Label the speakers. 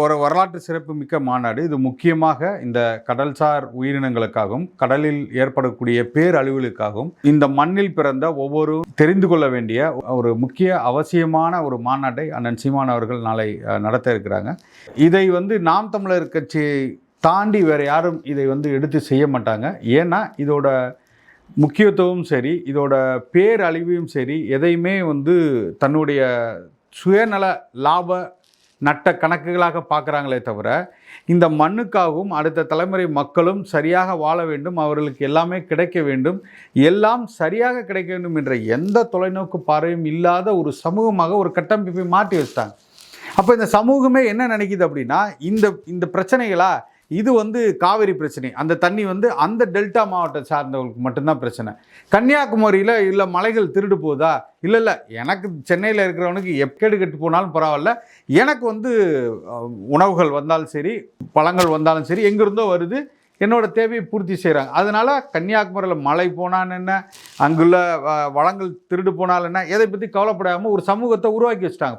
Speaker 1: ஒரு வரலாற்று சிறப்பு மிக்க மாநாடு. இது முக்கியமாக இந்த கடல்சார் உயிரினங்களுக்காகவும் கடலில் ஏற்படக்கூடிய பேரழிவுகளுக்காகவும் இந்த மண்ணில் பிறந்த ஒவ்வொரு தெரிந்து கொள்ள வேண்டிய ஒரு முக்கிய அவசியமான ஒரு மாநாட்டை அண்ணன் சீமான் அவர்கள் நாளை நடத்த இருக்கிறாங்க. இதை வந்து நாம் தமிழர் கட்சியை தாண்டி வேறு யாரும் இதை வந்து எடுத்து செய்ய மாட்டாங்க. ஏன்னா இதோட முக்கியத்துவமும் சரி இதோட பேரழிவையும் சரி எதையுமே வந்து தன்னுடைய சுயநல லாப நட்ட கணக்குகளாக பார்க்குறாங்களே தவிர இந்த மண்ணுக்காகவும் அடுத்த தலைமுறை மக்களும் சரியாக வாழ வேண்டும் அவர்களுக்கு எல்லாமே கிடைக்க வேண்டும் எல்லாம் சரியாக கிடைக்க வேண்டும் என்ற எந்த தொலைநோக்கு பார்வையும் இல்லாத ஒரு சமூகமாக ஒரு கட்டமைப்பை மாற்றி வச்சிட்டாங்க. அப்போ இந்த சமூகமே என்ன நினைக்குது அப்படின்னா இந்த இந்த பிரச்சனைகளாக இது வந்து காவிரி பிரச்சனை. அந்த தண்ணி வந்து அந்த டெல்டா மாவட்டம் சார்ந்தவங்களுக்கு மட்டும்தான் பிரச்சனை. கன்னியாகுமரியில் இல்லை மலைகள் திருடு போகுதா இல்லை இல்லை. எனக்கு சென்னையில் இருக்கிறவனுக்கு எப்பேடு கெட்டு போனாலும் பரவாயில்ல. எனக்கு வந்து உணவுகள் வந்தாலும் சரி பழங்கள் வந்தாலும் சரி எங்கேருந்தோ வருது. என்னோடய தேவையை பூர்த்தி செய்கிறாங்க அதனால் கன்னியாகுமரியில் மழை போனான்னு என்ன? அங்குள்ள வளங்கள் திருடு போனாலும் என்ன? எதை பற்றி கவலைப்படாமல் ஒரு சமூகத்தை உருவாக்கி வச்சுட்டாங்க.